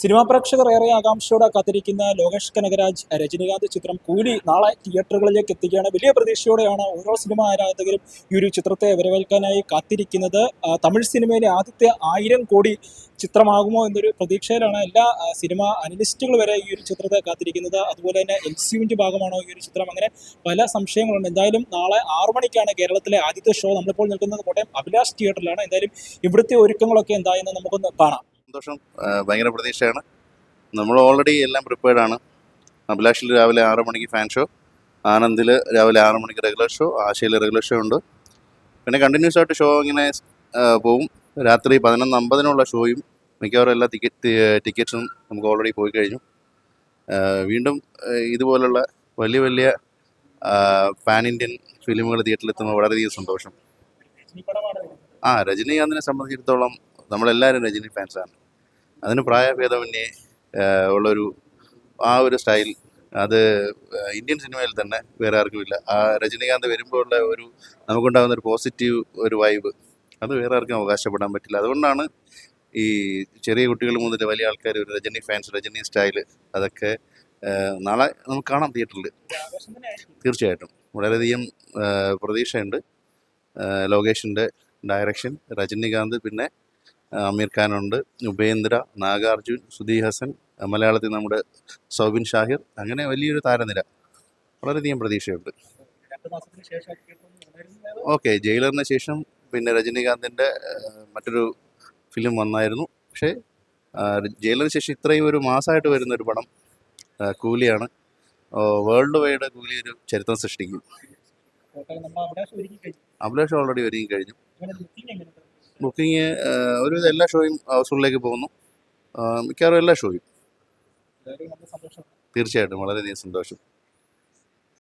Cinema പ്രേക്ഷകർ ഏറെ ആകാംക്ഷയോടെ കാത്തിരിക്കുന്ന ലോകേഷ് കനകരാജ് രജനീകാന്ത് ചിത്രം കൂലി നാളെ തിയേറ്ററുകളിലേക്ക് എത്തിക്കുകയാണ് വലിയ പ്രതീക്ഷയോടെയാണ് ഓരോ സിനിമ ആരാധകരും ഈ ഒരു ചിത്രത്തെ വരവേൽക്കാനായി കാത്തിരിക്കുന്നത്. തമിഴ് സിനിമയിലെ ആദ്യത്തെ ആയിരം കോടി ചിത്രമാകുമോ എന്നൊരു പ്രതീക്ഷയിലാണ് എല്ലാ സിനിമാ അനലിസ്റ്റുകൾ വരെ ഈ ഒരു ചിത്രത്തെ കാത്തിരിക്കുന്നത്. അതുപോലെ തന്നെ എൽ സിയുവിന്റെ ഭാഗമാണോ ഈ ഒരു ചിത്രം? അങ്ങനെ പല സംശയങ്ങളുണ്ട്. എന്തായാലും നാളെ ആറു മണിക്കാണ് കേരളത്തിലെ ആദ്യത്തെ ഷോ നമ്മളിപ്പോൾ നിൽക്കുന്നത്. കോട്ടയം അഭിലാഷ് തിയേറ്ററിലാണ്. എന്തായാലും ഇവിടുത്തെ ഒരുക്കങ്ങളൊക്കെ എന്തായെന്ന് നമുക്കൊന്ന് കാണാം. സന്തോഷം ഭയങ്കര പ്രതീക്ഷയാണ്. നമ്മൾ ഓൾറെഡി എല്ലാം പ്രിപ്പയർഡ് ആണ്. അഭിലാഷിൽ രാവിലെ ആറ് മണിക്ക് ഫാൻ ഷോ ആനന്ദിൽ രാവിലെ ആറ് മണിക്ക് റെഗുലർ ഷോ ആശയിൽ റെഗുലർ ഷോ ഉണ്ട്. പിന്നെ കണ്ടിന്യൂസ് ആയിട്ട് ഷോ ഇങ്ങനെ പോവും. രാത്രി പതിനൊന്ന് അമ്പതിനുള്ള ഷോയും മിക്കവാറും എല്ലാ ടിക്കറ്റ് ടിക്കറ്റ്സും നമുക്ക് ഓൾറെഡി പോയി കഴിഞ്ഞു. വീണ്ടും ഇതുപോലുള്ള വലിയ വലിയ പാൻ ഇന്ത്യൻ ഫിലിമുകൾ തിയേറ്ററിലെത്തുമ്പോൾ വളരെയധികം സന്തോഷം. ആ രജനീകാന്തിനെ സംബന്ധിച്ചിടത്തോളം നമ്മളെല്ലാവരും രജനി ഫാൻസാണ് അതിന് പ്രായഭേദമന്യേ ഉള്ളൊരു ആ ഒരു സ്റ്റൈൽ. അത് ഇന്ത്യൻ സിനിമയിൽ തന്നെ വേറെ ആർക്കുമില്ല. ആ രജനീകാന്ത് വരുമ്പോൾ ഉള്ള ഒരു നമുക്കുണ്ടാകുന്ന ഒരു പോസിറ്റീവ് ഒരു വൈബ്. അത് വേറെ ആർക്കും അവകാശപ്പെടാൻ പറ്റില്ല. അതുകൊണ്ടാണ് ഈ ചെറിയ കുട്ടികൾ മുതൽ വലിയ ആൾക്കാർ ഒരു രജനി ഫാൻസ് രജനി സ്റ്റൈൽ അതൊക്കെ നാളെ നമുക്ക് കാണാം തിയേറ്ററിൽ. തീർച്ചയായിട്ടും. വളരെയധികം പ്രതീക്ഷയുണ്ട്. ലോകേഷിന്റെ ഡയറക്ഷൻ രജനികാന്ത് പിന്നെ അമീർ ഖാനുണ്ട് ഉപേന്ദ്ര നാഗാർജുൻ സുധീ ഹസൻ മലയാളത്തിൽ നമ്മുടെ സൗബിൻ ഷാഹിർ. അങ്ങനെ വലിയൊരു താരനിര. വളരെയധികം പ്രതീക്ഷയുണ്ട്. ഓക്കെ ജയിലറിന് ശേഷം പിന്നെ രജനീകാന്തിന്റെ മറ്റൊരു ഫിലിം വന്നായിരുന്നു. പക്ഷേ ജയിലറിന് ശേഷം ഇത്രയും ഒരു മാസമായിട്ട് വരുന്ന ഒരു പടം കൂലിയാണ്. വേൾഡ് വൈഡ് കൂലി ഒരു ചരിത്രം സൃഷ്ടിക്കും. അഭിലാഷ് ഓൾറെഡി ഒരുങ്ങി കഴിഞ്ഞു. ബുക്കിംഗ് ഒരു എല്ലാ ഷോയും ഹൗസ്ഫുള്ളിലേക്ക് പോകുന്നു. മിക്കവാറും എല്ലാ ഷോയും. തീർച്ചയായിട്ടും. വളരെയധികം സന്തോഷം.